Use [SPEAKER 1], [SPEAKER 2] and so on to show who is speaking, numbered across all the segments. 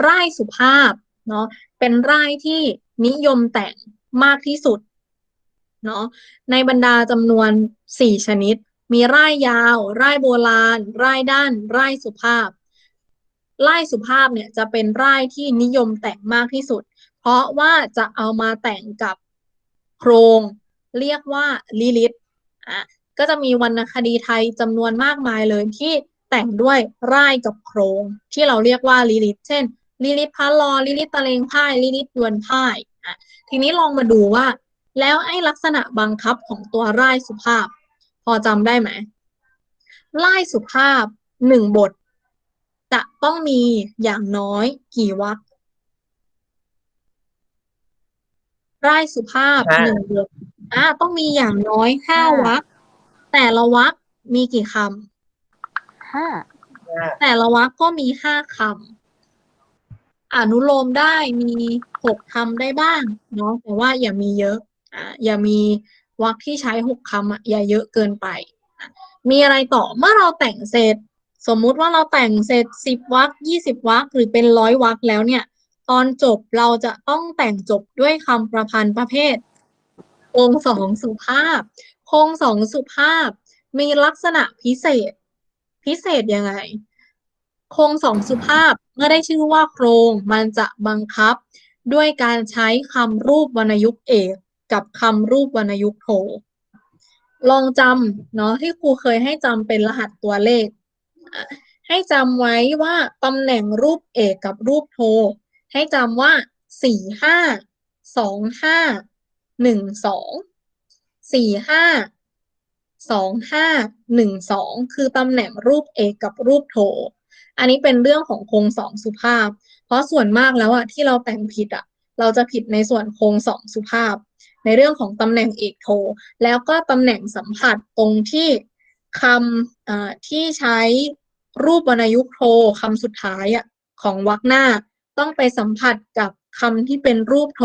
[SPEAKER 1] ไร่สุภาพเนาะเป็นไร่ที่นิยมแต่งมากที่สุดเนาะในบรรดาจำนวนสี่ชนิด มีไร่ยาวไร่โบราณไร่ด้านไร่สุภาพไร่สุภาพเนี่ยจะเป็นไร่ที่นิยมแต่งมากที่สุด เพราะว่าจะเอามาแต่งกับโครงเรียกว่าลิลิตอะก็จะมีวรรณคดีไทยจำนวนมากมายเลยที่แต่งด้วยไร่กับโครงที่เราเรียกว่าลิลิตเช่น ลิลิตพระลอลิลิตตะเลงพ่ายลิลิตยวนพ่ายอะทีนี้ลองมาดูว่า แล้วไอ้ลักษณะบังคับของตัวไร่สุภาพ พอจำได้ไหมไร่สุภาพหนึ่งบท จะต้องมีอย่างน้อยกี่วรรคไร่สุภาพ
[SPEAKER 2] ห้า
[SPEAKER 1] หนึ่งบทอ่าต้องมีอย่างน้อยห้า
[SPEAKER 3] ห้า
[SPEAKER 1] วรรคแต่ละวรรคมีกี่ค
[SPEAKER 3] ห้าำ
[SPEAKER 1] แต่ละวรรคก็มีห้าคำ อนุโลมได้มีหกคำได้บ้างเนาะแต่ว่าอย่ามีเยอะอ่าอย่ามีวรรคที่ใช้หกคำอะอย่าเยอะเกินไป มีอะไรต่อเมื่อเราแต่งเสร็จ สมมุติว่าเราแต่งเสร็จสิบวรรคยี่สิบวรรคหรือเป็นร้อยวรรคแล้วเนี่ย ตอนจบเราจะต้องแต่งจบด้วยคำประพันธ์ประเภทโครงสองสุภาพโครงสองสุภาพ มีลักษณะพิเศษ พิเศษยังไงโครงสองสุภาพ มื่อได้ชื่อว่าโครงมันจะบังคับ ด้วยการใช้คำรูปวรรณยุกต์เอกกับคำรูปวรรณยุกต์โท ลองจำเนาะที่ครูเคยให้จำเป็นรหัสตัวเลข ให้จำไว้ว่าตำแหน่งรูปเอกกับรูปโท ให้จำว่าสี่ห้าสองห้าหนึ่งสองสี่ห้าสองห้าหนึ่งสองคือตำแหน่งรูปเอกกับรูปโท อันนี้เป็นเรื่องของโครงสองสุภาพ เพราะส่วนมากแล้วอะที่เราแต่งผิดอะเราจะผิดในส่วนโครงสองสุภาพ ในเรื่องของตำแหน่งเอกโท แล้วก็ตำแหน่งสัมผัสตรงที่คำที่ใช้รูปวรรณยุกโทคำสุดท้ายอะของวรรคหน้า ต้องไปสัมผัสกับคำที่เป็นรูปโท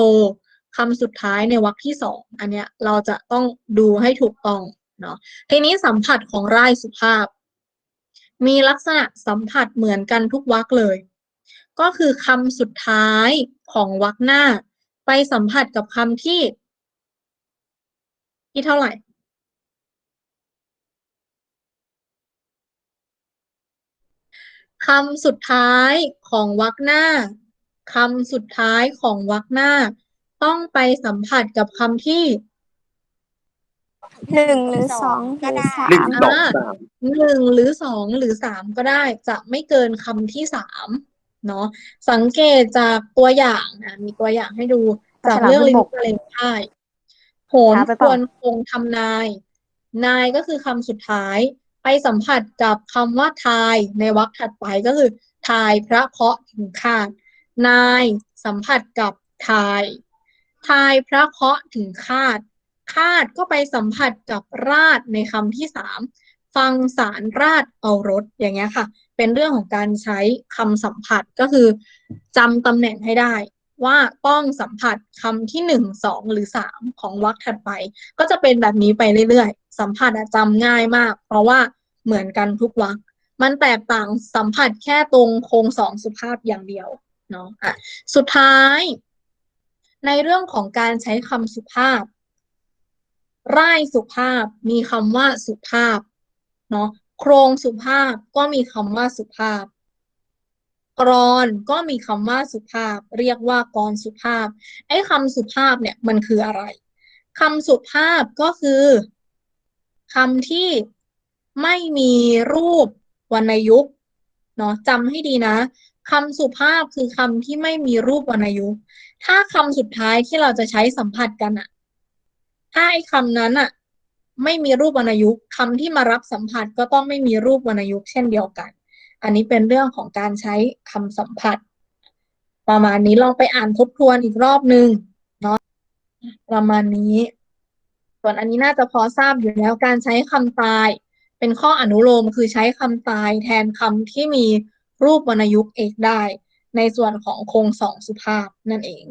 [SPEAKER 1] คำสุดท้ายในวรรคที่สองอันเนี้ยเราจะต้องดูให้ถูกต้องเนาะทีนี้สัมผัสของรายสุภาพ มีลักษณะสัมผัสเหมือนกันทุกวรรคเลย ก็คือคำสุดท้ายของวรรคหน้า ไปสัมผัสกับคำที่ ที่เท่าไหร่คำสุดท้ายของวรรคหน้าคำสุดท้ายของวรรคหน้า ต้องไปสัมผัสกับคำที่
[SPEAKER 4] หนึ่งหรือสองหรือสา
[SPEAKER 2] หนึ่ง
[SPEAKER 4] ม
[SPEAKER 2] สอง
[SPEAKER 1] อ่า
[SPEAKER 2] สาม
[SPEAKER 1] หนึ่งหรือสองหรือสามก็ได้ จะไม่เกินคำที่สามเนาะสังเกตจากตัวอย่างนะมีตัวอย่างให้ดูจากเรื่องลิงก์ทะเลพ่ายโหน
[SPEAKER 3] ช้าไป
[SPEAKER 1] ค
[SPEAKER 3] เปล่า
[SPEAKER 1] วรคงทำนาย นายก็คือคำสุดท้าย ไปสัมผัสกับคำว่าทาย ในวรรคถัดไปก็คือทายพระเคราะห์ถึงคาด นายสัมผัสกับทาย ทายพระเคราะห์ถึงคาด คาดก็ไปสัมผัสกับราดในคำที่สามฟังสารราดเอารถอย่างเงี้ยค่ะ เป็นเรื่องของการใช้คำสัมผัสก็คือจำตำแหน่งให้ได้ว่าต้องสัมผัสคำที่หนึ่งสองหรือสามของวรรคถัดไป ก็จะเป็นแบบนี้ไปเรื่อยๆ สัมผัสอะจำง่ายมาก เพราะว่าเหมือนกันทุกวรรคมันแตกต่างสัมผัสแค่ตรงโครงสองสุภาพอย่างเดียวเนาะอะสุดท้าย ในเรื่องของการใช้คำสุภาพ ร่ายสุภาพมีคำว่าสุภาพเนาะโครงสุภาพก็มีคำว่าสุภาพ กรอนก็มีคำว่าสุภาพ เรียกว่ากรสุภาพ ไอ้คำสุภาพเนี่ยมันคืออะไรคำสุภาพก็คือคำที่ไม่มีรูปวรรณยุกต์เนาะจำให้ดีนะคำสุภาพคือคำที่ไม่มีรูปวรรณยุกต์ถ้าคำสุดท้ายที่เราจะใช้สัมผัสกันอะ ถ้าไอ้คำนั้นอะไม่มีรูปวรรณยุกต์คำที่มารับสัมผัสก็ต้องไม่มีรูปวรรณยุกต์เช่นเดียวกัน อันนี้เป็นเรื่องของการใช้คำสัมผัส ประมาณนี้ลองไปอ่านทบทวนอีกรอบนึงเนาะประมาณนี้ ส่วนอันนี้น่าจะพอทราบอยู่แล้วการใช้คำตาย เป็นข้ออนุโลมคือใช้คำตายแทนคำที่มีรูปวรรณยุกต์เอกได้ ในส่วนของโครงสองสุภาพนั่นเอง